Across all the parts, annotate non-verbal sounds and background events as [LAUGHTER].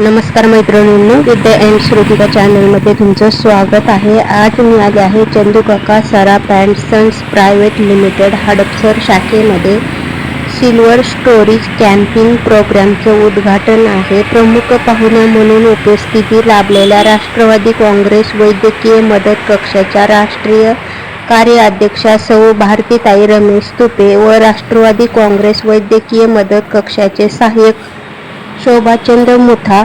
नमस्कार मैत्रिणींनो विद्या एम श्रुतिका चॅनलमध्ये तुमचं स्वागत आहे. आज मी आले आहे Chandukaka Saraf and sons private limited Hadapsar शाखेमध्ये. Silver stories camping प्रोग्रॅमचं उद्घाटन आहे. प्रमुख पाहुण्या म्हणून उपस्थिती लाभलेल्या राष्ट्रवादी काँग्रेस वैद्यकीय मदत कक्षाच्या राष्ट्रीय कार्याध्यक्षा सौ भारतीताई रमेश तुपे व राष्ट्रवादी काँग्रेस वैद्यकीय मदत कक्षाचे सहाय्यक शोभाचंद्र मुठा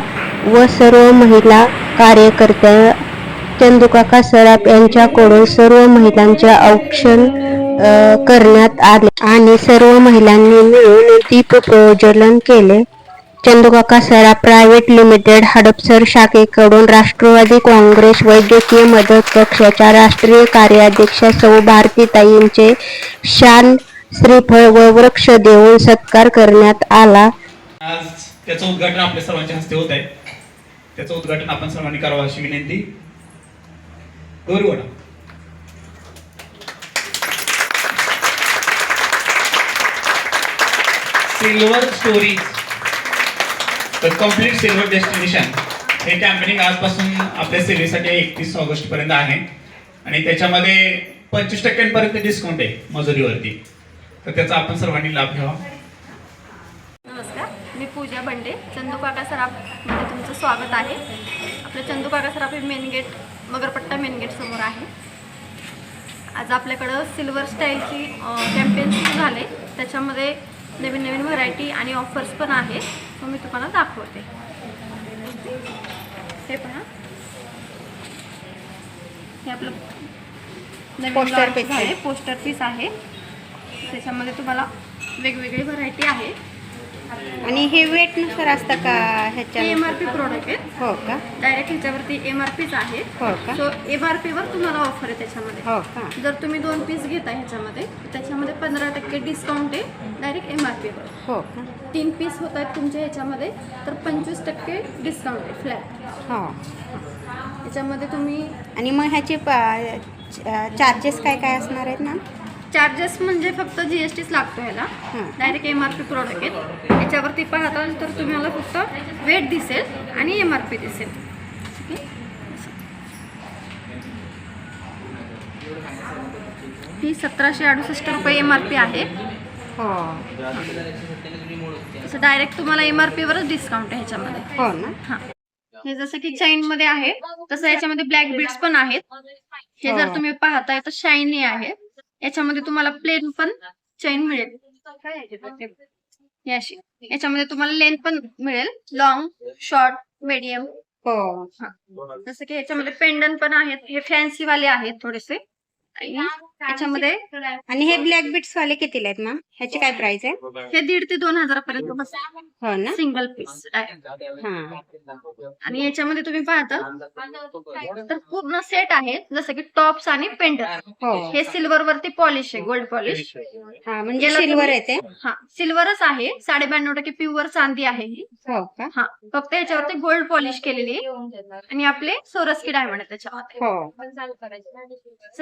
व सर्व महिला कार्यकर्त्या चंदुकाका सराफ यांच्याकडून सर्व महिलांचे औक्षण करण्यात आले आणि सर्व महिलांनी मिळून दीप प्रज्वलन केले. चंदुकाका सराफ प्रायव्हेट लिमिटेड हडपसर शाखेकडून राष्ट्रवादी काँग्रेस वैद्यकीय मदत पक्षाच्या राष्ट्रीय कार्याध्यक्ष सौ भारतीताईंचे शान श्रीफळ व वृक्ष देऊन सत्कार करण्यात आला. त्याचं उद्घाटन आपल्या सर्वांच्या हस्ते होत आहे. त्याचं उद्घाटन आपण सर्वांनी करावं अशी विनंती. गौरीवडा silver stories the complete silver destination हे कॅम्पेनिंग आजपासून आपल्या सेवेसाठी एकतीस ऑगस्ट पर्यंत आहे. आणि त्याच्यामध्ये पंचवीस टक्क्यांपर्यंत डिस्काउंट आहे मजुरीवरती. तर त्याचा आपण सर्वांनी लाभ घ्यावा. पूजा बंडे चंदूकाका सराफमध्ये तुमचं स्वागत आहे. आपलं चंदूकाका सराफ हे main gate Magarpatta main gate समोर आहे. आज आपल्याकडं सिल्वर स्टाईलची कॅम्पेन सुरू झाले. त्याच्यामध्ये नवीन नवीन व्हरायटी आणि ऑफर्स पण आहे. तो मी तुम्हाला दाखवते. हे पहा. हे आपलं नवीन आहे. पोस्टर पीस आहे. त्याच्यामध्ये तुम्हाला वेगवेगळी व्हरायटी आहे. आणि हे वेटनुसार असतं का ह्याच्या एम आर पी प्रोडक्ट आहे. हो का? डायरेक्ट ह्याच्यावरती एम आर पीच आहे. हो का? सो एम आर पीवर तुम्हाला ऑफर आहे त्याच्यामध्ये. हो का? जर तुम्ही दोन पीस घेता ह्याच्यामध्ये त्याच्यामध्ये पंधरा टक्के डिस्काउंट आहे डायरेक्ट एम आर पीवर हो का? तीन पीस होत आहेत तुमच्या ह्याच्यामध्ये तर पंचवीस टक्के डिस्काउंट आहे फ्लॅट हो. याच्यामध्ये तुम्ही आणि मग ह्याचे चार्जेस काय काय असणार आहेत ना चार्जेस म्हणजे फक्त जी एस टीच लागतो ह्याला. Direct M R P product आहे याच्यावरती पाहताल तर तुम्हाला फक्त वेट दिसेल आणि एम आर पी दिसेल. ही सतराशे अडुसष्ट रुपये एम आर पी आहे. हो. तसं डायरेक्ट तुम्हाला एम आर पीवरच डिस्काउंट आहे ह्याच्यामध्ये. हो ना? हा. हे जसं की चैनमध्ये आहे तसं याच्यामध्ये ब्लॅक बीड्स पण आहेत. हे जर हो. तुम्ही पाहताय तर शायनी आहे. याच्यामध्ये तुम्हाला प्लेन पण चैन मिळेल. अशी याच्यामध्ये तुम्हाला लेंथ पण मिळेल. लॉंग शॉर्ट मीडियम हो. जसं की याच्यामध्ये पेंडन पण आहेत. हे फॅन्सी वाले आहेत थोडेसे. आणि याच्यामध्ये आणि हे ब्लॅक बिट्स वाले कितीला आहेत मॅम? ह्याची काय प्राइस आहे? हे दीड ते दोन हजारापर्यंत बसतात हो ना? सिंगल पीस हा. आणि याच्यामध्ये तुम्ही पाहता तर पूर्ण सेट आहे जसं की टॉप्स आणि पेंडन हो. हे सिल्वर वरती पॉलिश आहे गोल्ड पॉलिश हा म्हणजे सिल्वर आहे ते. हा सिल्वरच आहे साडे ब्याण्णव टक्के प्युअर चांदी आहे ही. हो का? हा फक्त याच्यावरती गोल्ड पॉलिश केलेली आहे. आणि आपले सोरस्की डायमंड आहे त्याच्यामध्ये हो.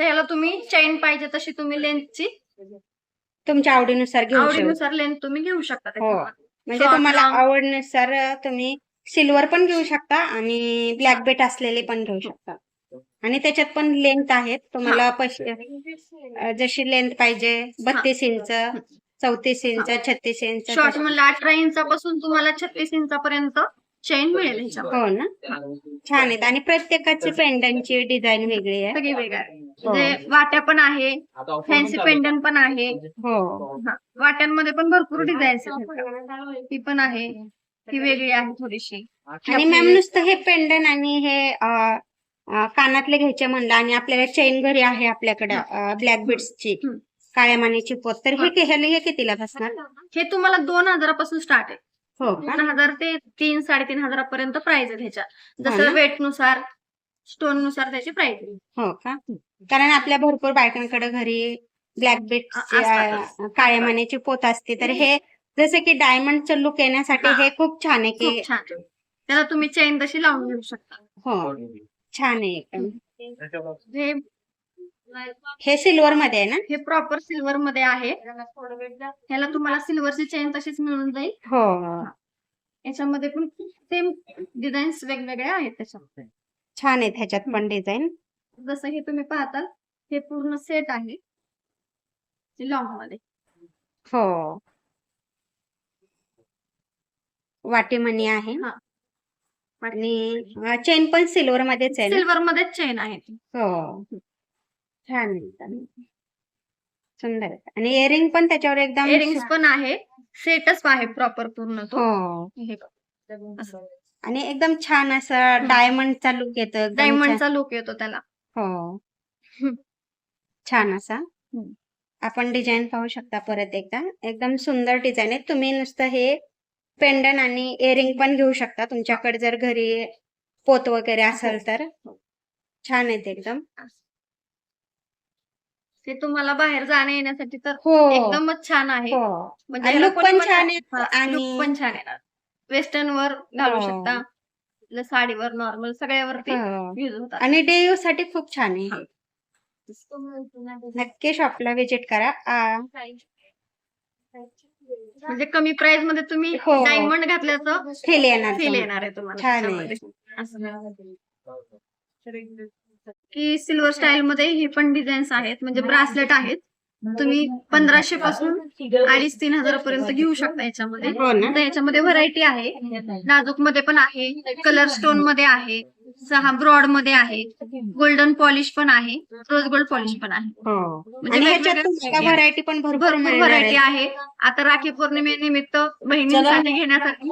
याला तुम्ही चैन पाहिजे तशी तुम्ही लेंथची तुमच्या आवडीनुसार घेऊ शकता. आवडीनुसार लेंथ तुम्ही घेऊ शकता त्याच्यामध्ये. म्हणजे Short, तुम्हाला long. आवडनुसार तुम्ही सिल्वर पण घेऊ शकता आणि ब्लॅक बेट असलेले पण घेऊ शकता. आणि त्याच्यात पण लेंथ आहेत. तुम्हाला पैसे जशी लेंथ पाहिजे बत्तीस इंच चौतीस इंच छत्तीस इंच शॉर्ट. म्हणलं अठरा इंचापासून तुम्हाला छत्तीस इंचापर्यंत चैन मिळेल ह्याच्यामध्ये. हो ना? छान आहेत. आणि प्रत्येकाची पेंडनची डिझाईन वेगळी आहे. सगळी वेगळं आहे. म्हणजे वाट्या पण आहे फॅन्सी पेंडन पण आहे. हो. हा. वाट्यांमध्ये पण भरपूर डिझाईन्स आहेत. ही पण आहे. ही वेगळी आहे थोडीशी. आणि मॅम नुसतं हे पेंडन आणि हे अ, अ, कानातले घ्यायचे म्हणलं आणि आपल्याला चेन घरी आहे आपल्याकडे ब्लॅक बिट्सची हम्म. काळ्या मानेची पोत. तर हे कि- ह्याला हे कितीला बसणार? हे तुम्हाला दोन हजारापासून स्टार्ट आहे. हो. का दोन हजार ते तीन साडेतीन हजारापर्यंत प्राइस आहे त्याच्या हो ना? जसं वेटनुसार स्टोननुसार त्याची प्राइस आहे. हो का? कारण आपल्या भरपूर बायकांकडे घरी ब्लॅक बेट. काळ्या मानेची पोत असते. तर हे जसं की डायमंडचं लुक येण्यासाठी हा. खूप छान आहे की खूप छान आहे. त्याला तुम्ही चेन तशी लावून घेऊ शकता. हो. छान आहे एकदम. हे हे सिल्वर मध्ये आहे ना? हे प्रॉपर सिल्वर मध्ये आहे. ह्याला तुम्हाला सिल्वरची चेन तशीच मिळून जाईल. हो. याच्यामध्ये पण सेम डिझाईन्स वेगवेगळ्या आहेत त्याच्यामध्ये. छान आहेत ह्याच्यात पण डिझाईन जसं हे तुम्ही पाहताल हे पूर्ण सेट आहे लॉंगमध्ये हो वाटीमणी आहे हा. आणि चेन पण सिल्वर मध्येच आहे ना सिल्वर मध्ये चेन आहे ती. हो छान एकदम. सुंदर आहे. आणि इयरिंग पण त्याच्यावर एकदम इयरिंग्स पण आहे सेटच आहे प्रॉपर पूर्ण तो हो हे बघ. असं. आणि एकदम छान असं डायमंडचा लुक येतो एकदम छान. डायमंडचा लुक येतो त्याला हो. [LAUGHS] छान असा. आपण डिझाईन पाहू शकता परत एकदा. एकदम सुंदर डिझाईन आहे. तुम्ही नुसतं हे पेंडन आणि इयरिंग पण घेऊ शकता. तुमच्याकडे जर घरी पोत वगैरे असेल तर. छान आहेत एकदम. ते तुम्हाला बाहेर जाण्या येण्यासाठी तर हो. एकदमच छान आहे. हो. म्हणजे आणि कोणी पण म्हणा- छान आहे हा, आणि- look पण छान आहे वेस्टर्न वर घालू हो. शकता. आपल्या साडीवर नॉर्मल सगळ्यावरती हो. युज होतात आणि डे यूजसाठी खूप छान आहे हा. नक्की शॉपला व्हिजिट करा आ, म्हणजे कमी प्राइसमध्ये तुम्ही हो. डायमंड घातल्याचं Feel येणार फील तुम्हाला. येणार आहे तुम्हाला छान आहे. असं. की सिल्वर स्टाईल मध्ये हे पण डिझाईन्स आहेत म्हणजे ब्रासलेट आहेत तुम्ही पंधराशे पासून अडीच तीन हजार पर्यंत घेऊ शकता याच्यामध्ये. हो तर याच्यामध्ये व्हरायटी आहे. नाजूकमध्ये पण आहे. कलर स्टोनमध्ये आहे. सहा ब्रॉडमध्ये आहे गोल्डन पॉलिश पण आहे रोज गोल्ड पॉलिश पण आहे. हो. म्हणजे आणि ह्याच्यात व्हरायटी पण भरपूर भरपूर मिळणार व्हरायटी आहे. आहे. आता राखी पौर्णिमेनिमित्त बहिणींसाठी घेण्यासाठी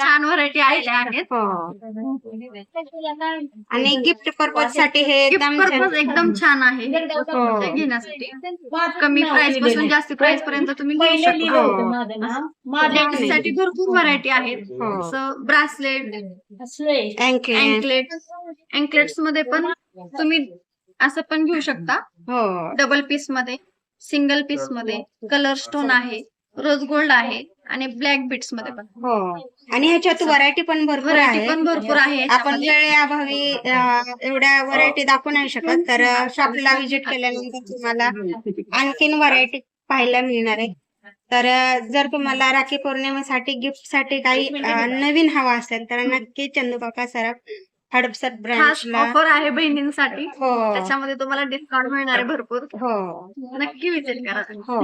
छान व्हरायटी आलेल्या आहेत. हो आणि गिफ्ट पर्पजसाठी हे गिफ्ट एकदम एकदम छान आहे. हो. ते घेण्यासाठी. कमी प्राइसपासून जास्त प्राइस पर्यंत तुम्ही घेऊ शकता. हो. लेडीजसाठी भरपूर व्हरायटी आहेत. हो. ब्रासलेट अँकलेट अँकलेट अँकलेट्समध्ये पण तुम्ही असं पण घेऊ शकता. हो. डबल पीसमध्ये सिंगल पीसमध्ये कलर स्टोन आहे रोज गोल्ड आहे आणि ब्लॅक बीट्समध्ये पण. हो. आणि ह्याच्यात व्हरायटी पण भरपूर व्हरायटी आहे. पण भरपूर आहे. आपण याच्यामध्ये. वेळेअभावी अं, एवढ्या व्हरायटी दाखवू नाही शकत तर शॉपला व्हिजिट केल्यानंतर तुम्हाला आणखीन व्हरायटी पाहायला मिळणार आहे. तर अं, जर तुम्हाला राखी पौर्णिमेसाठी गिफ्टसाठी काही अं, नवीन हवा असेल तर नक्की चंदूकाका सराफ हडपसर खास ब्रँचला ऑफर आहे बहिणींसाठी. हो. त्याच्यामध्ये तुम्हाला डिस्काउंट मिळणार आहे भरपूर. हो. नक्की विजिट करा हो.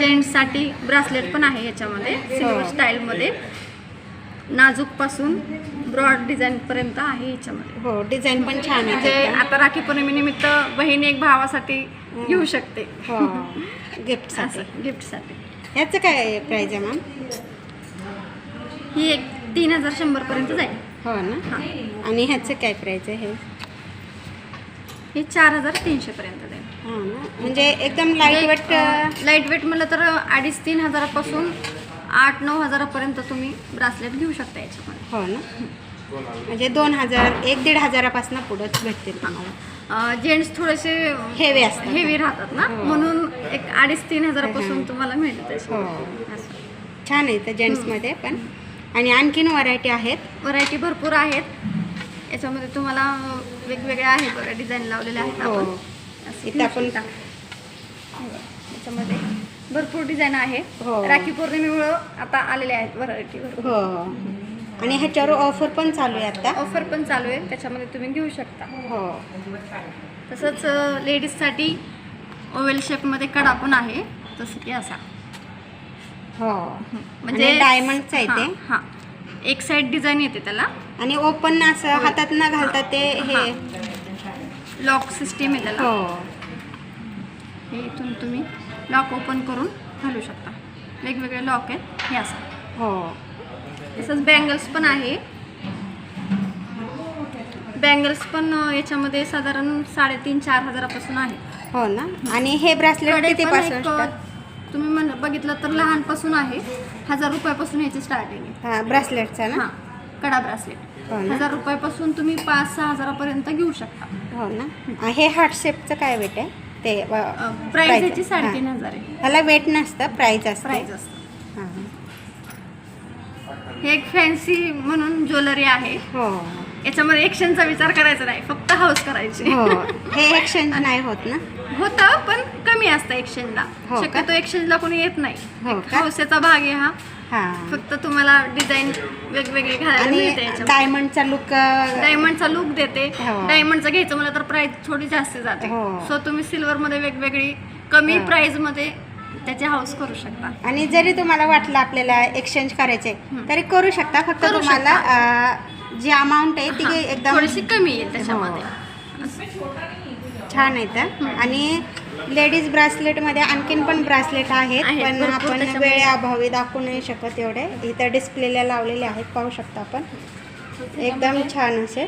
जेंट्ससाठी ब्रासलेट पण आहे याच्यामध्ये सिल्वर हो. स्टाईल मध्ये. नाजूकपासून ब्रॉड डिझाईन पर्यंत आहे याच्यामध्ये. हो डिझाईन पण छान म्हणजे आहे आता राखी पौर्णिमेनिमित्त बहीण एक भावासाठी घेऊ शकते. हो. गिफ्टसाठी. गिफ्टसाठी. याचं काय प्राइस आहे मॅम ही एक तीन हजार शंभर पर्यंत जाईल. हो ना? आणि ह्याचं काय प्राइस आहे हे? चार हजार तीनशे पर्यंत जाईल. हा ना? म्हणजे एकदम लाइट वेट लाइट वेट म्हणलं तर अडीच तीन हजारापासून आठ नऊ हजारापर्यंत तुम्ही ब्रासलेट घेऊ शकता याच्यामध्ये. हो ना? म्हणजे दोन हजार एक दीड हजारापासून पुढंच भेटतील जेंट्स थोडेसे हेवी असतात. हेवी राहतात ना? हो. म्हणून एक अडीच तीन हजारापासून तुम्हाला मिळते हो. छान आहे तर जेंट्समध्ये पण. आणि आणखीन व्हरायटी आहेत. व्हरायटी भरपूर आहेत. याच्यामध्ये तुम्हाला वेगवेगळ्या आहेत बघा डिझाईन लावलेल्या आहेत आपण. असं इथं आपण-. हे बघा, याच्यामध्ये भरपूर डिझाईन आहे. हो. राखी पौर्णिमेमुळं आता आलेले आहेत व्हरायटी हो. आणि ह्याच्यावर ऑफर पण चालू आहे आता. ऑफर पण चालू आहे. त्याच्यामध्ये तुम्ही घेऊ शकता. हो. तसंच लेडीजसाठी ओवेल शेपमध्ये कडा पण आहे. जसं की असा. हो. म्हणजे आणि diamondचं आहे ते? हां हां. एक साइड डिझाईन येते त्याला. आणि ओपन असं हातात न घालता ते हे लॉक सिस्टीम आहे त्याला. हो. हे इथून तुम्ही लॉक ओपन करून घालू शकता. वेगवेगळे लॉक आहेत. हे असं. हो. तसंच बँगल्स पण आहे. बँगल्स पण याच्यामध्ये साधारण साडेतीन चार हजारापासून आहे. हो ना? आणि हे ब्रासलेट किती पासून? तुम्ही म्हण बघितलं तर लहानपासून आहे. हजार रुपयापासून याची स्टार्टिंग आहे. हा ब्रासलेटचा ना? हां कडा ब्रासलेट हो ना. हजार रुपयापासून तुम्ही पाच सहा हजारापर्यंत घेऊ शकता. हो ना. हे हार्ट शेपचं काय वेट आहे? ते प्राइस price याची आहे. साडेतीन हजार आहे. ह्याला वेट नसतं प्राइस असतं. प्राइस असतं. हा. हे एक फॅन्सी म्हणून ज्वेलरी आहे. हो. याच्यामध्ये एक्सचेंजचा विचार करायचा नाही फक्त हाऊस करायची. हो हे एक्सचेंज नाही होत ना? होतं पण कमी असतं एक्सचेंजला हो का? शक्यतो एक्सचेंजला कोणी येत नाही. हो का? हाऊसेचा भाग आहे हा. हा. फक्त तुम्हाला डिझाईन वेगवेगळे घालायला आणि मिळते याच्यामध्ये. डायमंडचा लुक डायमंडचा लुक देते. हो. डायमंडचं घ्यायचं मला तर प्राइस थोडी जास्त जाते. हो. सो तुम्ही सिल्वर मध्ये वेगवेगळी कमी हो. प्राइसमध्ये त्याची हाऊस करू शकता. आणि जरी तुम्हाला वाटलं आपल्याला एक्सचेंज करायचे तरी करू शकता. फक्त करू तुम्हाला जी अमाऊंट आहे ती हा, एकदम थोडीशी कमी येईल त्याच्यामध्ये. छान आहे तर आणि लेडीज ब्रासलेटमध्ये आणखीन पण ब्रासलेट आहेत आहेत, पण भरपूर आपण त्याच्यामध्ये. वेळेअभावी दाखवू नाही शकत एवढे. इथं डिस्प्लेला लावलेले आहेत पाहू शकता आपण. एकदम छान असे.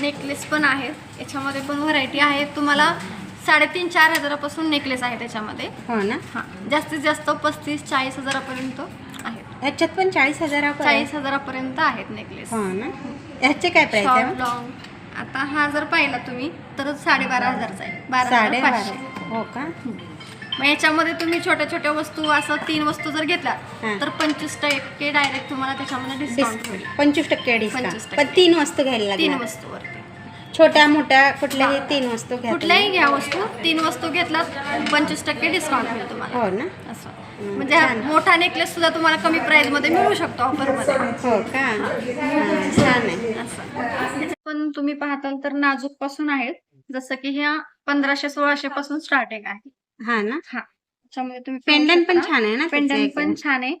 नेकलेस पण आहेत याच्यामध्ये पण व्हरायटी आहे. तुम्हाला साडेतीन चार हजारापासून नेकलेस आहे त्याच्यामध्ये. हो ना? हा. जास्तीत जास्त पस्तीस चाळीस हजारापर्यंत. आहेत याच्यात पण चाळीस हजार चाळीस हजारापर्यंत आहेत नेकलेस हो ना. ह्याचे काय प्राइस शॉर्ट आहे लॉंग आता हा जर पाहिला तुम्ही तर साडेबारा हजारचा आहे. बारा हजार साडे पाचशे. हो का? मग याच्यामध्ये तुम्ही छोट्या छोट्या वस्तू असं तीन वस्तू जर घेतल्या हा. तर पंचवीस टक्के डायरेक्ट तुम्हाला त्याच्यामध्ये डिस्काउंट होईल पंचवीस टक्के डिस्काउंट 25% पण तीन वस्तू घ्यायला तीन लागणार वस्तूवरती. छोट्या मोठ्या कुठल्याही तीन वस्तू घ्या कुठल्याही घ्या वस्तू तीन वस्तू घेतलात पंचवीस टक्के डिस्काउंट मिळेल तुम्हाला. हो ना. असं. म्हणजे हा मोठा नेकलेस सुद्धा तुम्हाला कमी प्राइसमध्ये मिळू शकतो ऑफरमध्ये. हो. का हा, छान आहे. असं. याच्यात पण तुम्ही पाहताल तर नाजूकपासून आहेत. जसं की ह्या पंधराशे सोळाशे पासून स्टार्टिंग आहे. हा ना? हा. त्याच्यामध्ये तुम्ही पाहू पेंडंट पण शकता. छान आहे ना त्याचं पेंडंट एकदम. पण छान आहे.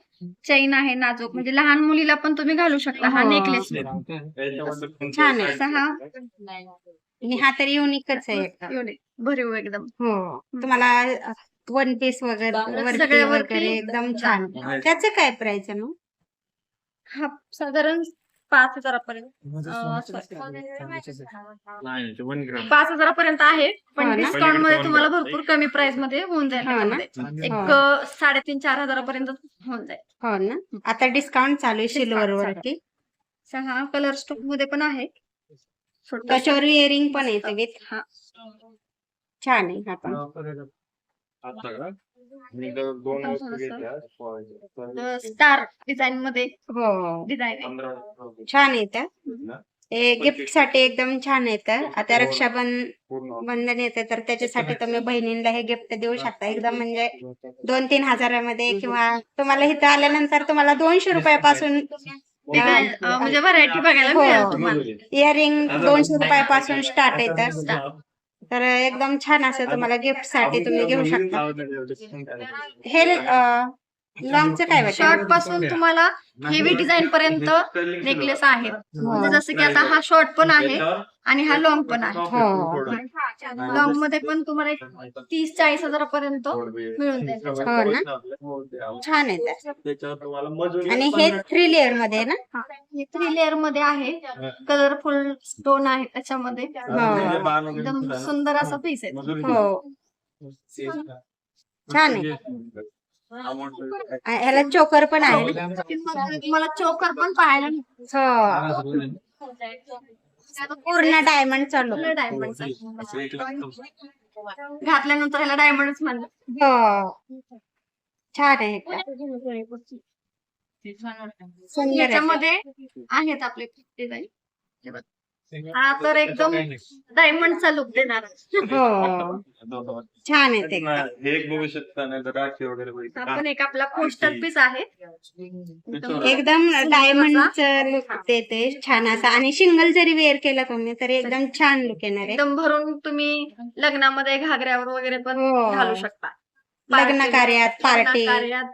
चैन आहे नाजूक. म्हणजे लहान मुलीला पण तुम्ही घालू शकता हा हो. नेकलेस छान आहे. आणि हा. तर युनिकच आहे एकदम. एवढे भरीव एकदम. हो. तुम्हाला वन पीस वगैरे वरती वगैरे एकदम छान. त्याचं काय प्राइस आहे मग? हा साधारण पाच हजारापर्यंत. पाच हजारापर्यंत आहे हो पण? डिस्काउंटमध्ये तुम्हाला भरपूर कमी प्राइसमध्ये होऊन जाईल हो. एक हो. अं, साडेतीन चार हजारापर्यंत होऊन जाईल. हो ना. आता डिस्काउंट चालू आहे सिल्वर वरती हा कलर स्टोकमध्ये पण आहे. छोटं- त्याच्यावर इयरिंग पण येते विथ? हा. छान आहे हा पण. अं, स्टार डिझाईन मध्ये. हो. डिझाईन. आहे छान येतं हे गिफ्टसाठी एकदम छान येतं आता रक्षाबंधन बंधन येते तर त्याच्यासाठी तुम्ही बहिणींना हे गिफ्ट देऊ शकता. एकदम म्हणजे दोन तीन हजारामध्ये किंवा तुम्हाला इथं आल्यानंतर तुम्हाला दोनशे रुपयापासून डिझाईन अं, म्हणजे व्हरायटी बघायला मिळेल हो. तुम्हाला इयरिंग दोनशे रुपयापासून स्टार्ट येतं तर एकदम छान असं तुम्हाला gift साठी तुम्ही घेऊ शकता. हे लॉंगचं काय शॉर्टपासून तुम्हाला हेवी डिझाईन पर्यंत नेकलेस आहेत म्हणजे जसं की आता हा शॉर्ट पण आहे आणि हा लॉंग पण आहे. हो. लॉंगमध्ये पण तुम्हाला एक तीस चाळीस हजारापर्यंत मिळून जाईल हो ना? छान येतं आणि हे थ्री लेअरमध्ये आहे ना? हे थ्री लेअरमध्ये आहे. कलरफुल स्टोन आहे त्याच्यामध्ये. हो. एकदम सुंदर असा पीस आहे. हो. छान आहे. ह्याला चोकर पण आहे ना? तुम्हाला चोकर पण पाहायला. हो. पूर्ण डायमंड चालू. पूर्ण diamond चा. घातल्यानंतर ह्याला डायमंडच म्हणलं हो. छान आहे एकदम. याच्यामध्ये आहेत आपले डिझाईन हा तर एकदम डायमंडचा लुक देणार हो. [LAUGHS] छान आहे ते. हे एक बघू शकता नाही तर राखी वगैरे बघितली. हा पण एक आपला पोस्टर पीस आहे. एकदम एकदम डायमंड लुक देते छान असा. आणि सिंगल जरी वेअर केला तुम्ही तरी एकदम छान लुक येणार आहे. एकदम भरून तुम्ही लग्नामध्ये घागऱ्यावर वगैरे पण हो. घालू शकता. लग्न कार्यात पार्टी कार्यात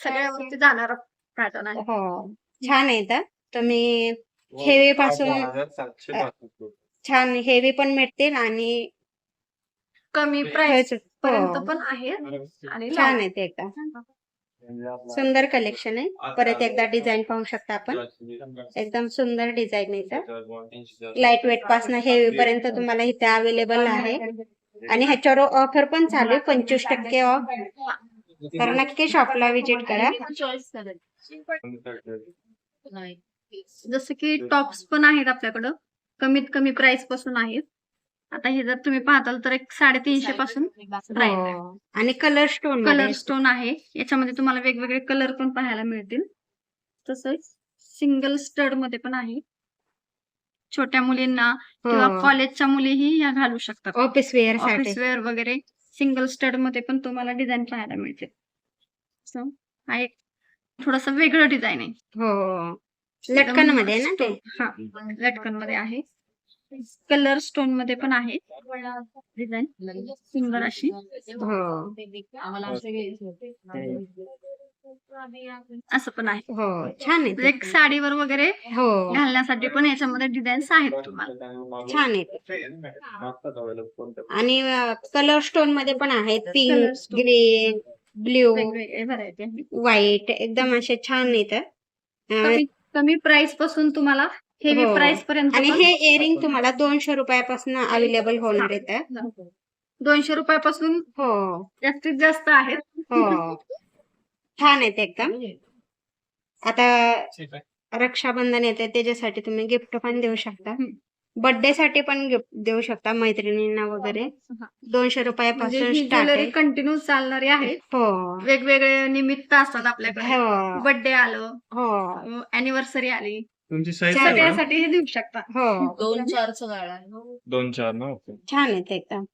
सगळ्यावरती जाणार पॅटर्न आहे हो. छान आहे इथं. तुम्ही हेवी पासून. छान हेवी पण मिळतील आणि कमी प्राइस हो, पर्यंत पण आहे आणि छान. आहे ते म्हणजे आपला- सुंदर कलेक्शन आहे. परत एकदा डिझाईन पाहू शकता आपण. एकदम सुंदर डिझाईन आहे इथं. लाइट वेटपासून हेवी पर्यंत तुम्हाला इथे अवेलेबल आहे. आणि ह्याच्यावर ऑफर पण चालू आहे. पंचवीस टक्के ऑफ तर नक्की शॉपला विजिट करा. जसं की टॉप्स पण आहेत आपल्याकडं. कमीत कमी प्राइसपासून आहेत. आता हे जर तुम्ही पाहताल तर एक साडेतीनशे पासून आहे. हो. आणि कलर स्टोन कलर स्टोन आहे. याच्यामध्ये तुम्हाला वेगवेगळे कलर पण पाहायला मिळतील. तसंच सिंगल स्टडमध्ये पण आहे. छोट्या मुलींना किंवा हो. कॉलेजच्या मुलीही या घालू शकतात. ऑफिस वेअरसाठी. ऑफिस वेअर वगैरे सिंगल स्टडमध्ये पण तुम्हाला डिझाईन पाहायला मिळते हा एक थोडस वेगळं डिझाईन आहे. हो. लटकनमध्ये ना ते? हा लटकनमध्ये आहे. कलर स्टोनमध्ये पण आहे. डिझाईन सुंदर अशी. हो. असं पण आहे. हो छान आहे. एक साडीवर वगैरे हो. घालण्यासाठी पण याच्यामध्ये डिझाईन्स आहेत तुम्हाला. छान आहे ते. मागतात available कोणत्या पण. आणि कलर स्टोनमध्ये पण आहेत पिंक. ग्रीन ब्ल्यू व्हाईट एकदम असे छान येत कमी प्राइसपासून तुम्हाला हेवी हो. प्राइस पर्यंत आणि हे इयरिंग तुम्हाला दोनशे रुपयापासून अवेलेबल होणार आहेत दोनशे रुपयापासून हो. जास्तीत जास्त आहेत. हो. छान आहेत एकदम. आता. रक्षाबंधन येते त्याच्यासाठी तुम्ही गिफ्ट पण देऊ शकता. बर्थडे साठी पण गिफ्ट देऊ शकता मैत्रिणींना वगैरे. हा. दोनशे म्हणजे रुपयापासून स्टार्ट ज्वेलरी आहे. कंटिन्यू चालणारी आहे हो. वेगवेगळे निमित्त असतात आपल्याकडे. हो. बर्थडे आलं हो. अॅनिव्हर्सरी आली. तुमची साईज छान आहे. सगळ्यासाठी हे देऊ शकता. हो. दोन चारचं गाळा आहे. दोन चार ना ओके. छान आहेत एकदम.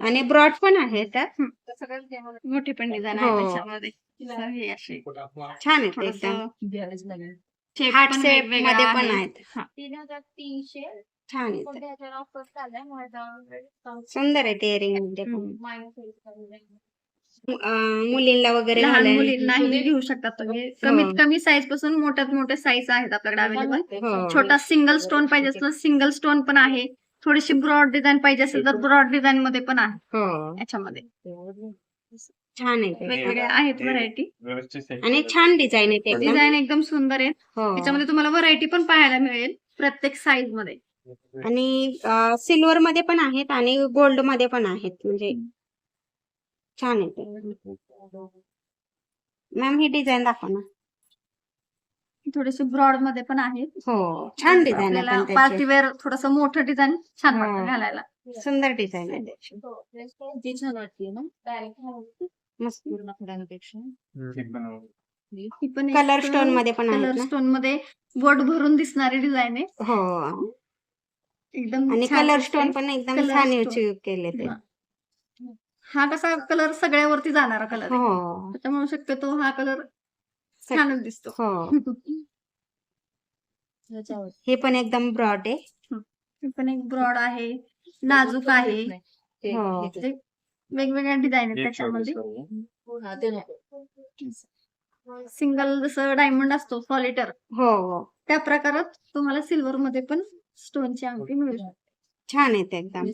आणि ब्रॉड पण आहे त्यात. मोठी पण डिझाईन हो. आहे त्याच्यामध्ये. तर हे छान आहेत एकदम. हार्ट पण शेपमध्ये पण आहे. आहेत. तीन हजार तीनशे छान माझा सुंदर आहे इयरिंग हम्म. मायनस अं, मुलींना वगैरे लहान मुलींनाही घेऊ शकतात तुम्ही कमीत कमी साईजपासून मोठ्यात मोठे साईज आहेत आपल्याकडे अवेलेबल हो छोटा सिंगल स्टोन पाहिजे असेल तर सिंगल स्टोन पण आहे. थोडीशी ब्रॉड डिझाईन पाहिजे असेल तर ब्रॉड डिझाईन मध्ये पण आहे. हो. याच्यामध्ये. छान आहे ते. वेगवेगळ्या आहेत व्हरायटी. आणि छान डिझाईन आहे ते. डिझाईन एकदम सुंदर आहे. हो. याच्यामध्ये तुम्हाला व्हरायटी पण पाहायला मिळेल प्रत्येक साईजमध्ये. आणि सिल्वर मध्ये पण आहेत आणि गोल्डमध्ये पण आहेत. म्हणजे छान आहे ते. मॅम ही डिझाईन दाखवा ना. थोडेसे ब्रॉडमध्ये पण आहेत. हो छान डिझाईन आहे आपल्याला पण पार्टी त्याची. वेअर थोडस मोठं डिझाईन छान वाटतं हा. घालायला. सुंदर डिझाईन आहे त्याची. ती छान वाटते ना मस्त. ही कलर स्टोनमध्ये पण आहेत कलर स्टोनमध्ये बोट भरून दिसणारी डिझाईन आहे. हो. एकदम आणि कलर. स्टोन पण एकदम छान. यूज केले ते. हा. कसा कलर सगळ्यावरती जाणारा कलर आहे. हो. त्याच्यामुळे शक्यतो हा कलर छानच दिसतो. हो. त्याच्यावर हे पण एकदम ब्रॉड आहे. हे. पण एक ब्रॉड आहे. नाजूक आहे. ते- हो. वेगवेगळ्या डिझाईन आहेत त्याच्यामध्ये. हा. सिंगल जसं डायमंड असतो सॉलिटर हो हो. त्या प्रकारात तुम्हाला सिल्वर मध्ये पण स्टोनची अंगठी मिळू शकते. छान आहे ते एकदम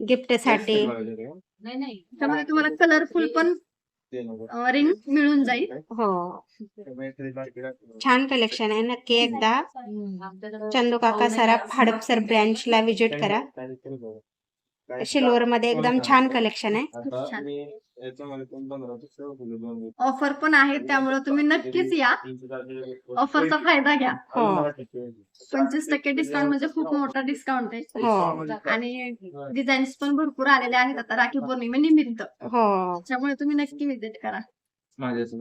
गिफ्टसाठी नाही नाही. त्यामध्ये तुम्हाला कलरफुल पण. रिंग मिळून जाईल. हो. छान कलेक्शन आहे. नक्की एकदा चंदू काका सराफ हडपसर ब्रँचला विजिट करा. सिल्वर मध्ये एकदम छान कलेक्शन आहे. याच्यामध्ये पण दोन. ऑफर पण आहे त्यामुळे तुम्ही नक्कीच या. ऑफरचा फायदा घ्या. हो. पंचवीस टक्के डिस्काउंट म्हणजे खूप मोठा डिस्काउंट आहे. हो. आणि डिझाईन्स पण भरपूर आलेले आहेत. आता राखी पौर्णिमेनिमित्त. हो. त्यामुळे तुम्ही नक्की विजिट करा. माझ्याच